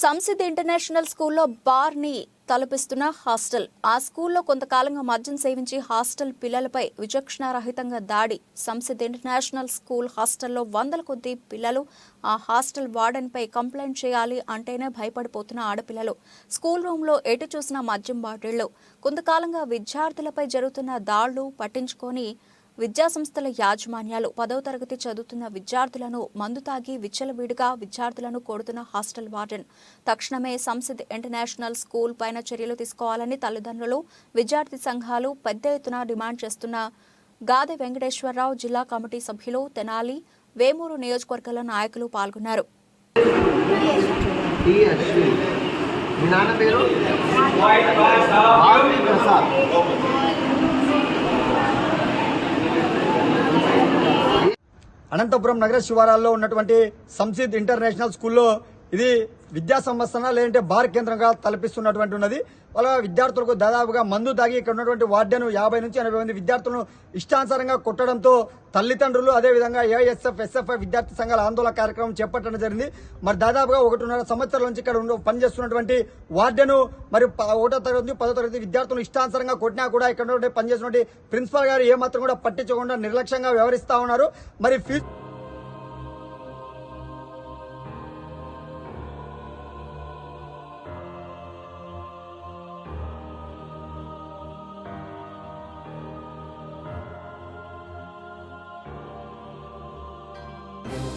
సంసిద్ international స్కూల్లో బార్ని తలపిస్తున్న hostel. ఆ స్కూల్లో కొంతకాలంగా మద్యం సేవించి హాస్టల్ పిల్లలపై విచక్షణారహితంగా దాడి. సంసిద్ ఇంటర్నేషనల్ స్కూల్ హాస్టల్లో వందల కొద్ది పిల్లలు ఆ హాస్టల్ వార్డెన్పై కంప్లైంట్ చేయాలి అంటేనే భయపడిపోతున్న ఆడపిల్లలు. స్కూల్ రూమ్లో ఎటు చూసిన మద్యం బాటిళ్ళు. కొంతకాలంగా విద్యార్థులపై జరుగుతున్న దాళ్ళు పట్టించుకొని విద్యాసంస్థల యాజమాన్యాలు పదవ తరగతి చదువుతున్న విద్యార్థులను మందు తాగి విచ్చలవిడిగా విద్యార్థులను కొడుతున్న హాస్టల్ వార్డెన్. తక్షణమే సంసిద్ ఇంటర్నేషనల్ స్కూల్ పైన చర్యలు తీసుకోవాలని తల్లిదండ్రులు విద్యార్థి సంఘాలు పెద్ద ఎత్తున డిమాండ్ చేస్తున్న గాదె వెంకటేశ్వరరావు జిల్లా కమిటీ సభ్యులు తెనాలి వేమూరు నియోజకవర్గాల నాయకులు పాల్గొన్నారు. మీ నాన్న పేరు? ప్రసాద్. అనంతపురం నగర శివారాల్లో ఉన్నటువంటి సంసిద్ ఇంటర్నేషనల్ స్కూల్లో ఇది విద్యా సంస్థన లేదంటే బార్ కేంద్రంగా తలపిస్తున్నటువంటి ఉన్నది. వాళ్ళ విద్యార్థులకు దాదాపుగా మందు తాగి ఇక్కడ ఉన్నటువంటి వార్డెను యాభై నుంచి ఎనభై మంది విద్యార్థులను ఇష్టానుసారంగా కొట్టడంతో తల్లిదండ్రులు అదేవిధంగా ఏఎస్ఎఫ్ ఎస్ఎఫ్ఐ విద్యార్థి సంఘాల ఆందోళన కార్యక్రమం చేపట్టడం జరిగింది. మరి దాదాపుగా ఒకటిన్నర సంవత్సరాల నుంచి ఇక్కడ పనిచేస్తున్నటువంటి వార్డెను మరి ఒకటో తరగతి పదో తరగతి విద్యార్థులు ఇష్టానుసారంగా కొట్టినా కూడా ఇక్కడ పనిచేసినటువంటి ప్రిన్సిపల్ గారు ఏమాత్రం కూడా పట్టించకుండా నిర్లక్ష్యంగా వ్యవహరిస్తా ఉన్నారు. మరి ఫ్యూచర్ Bye.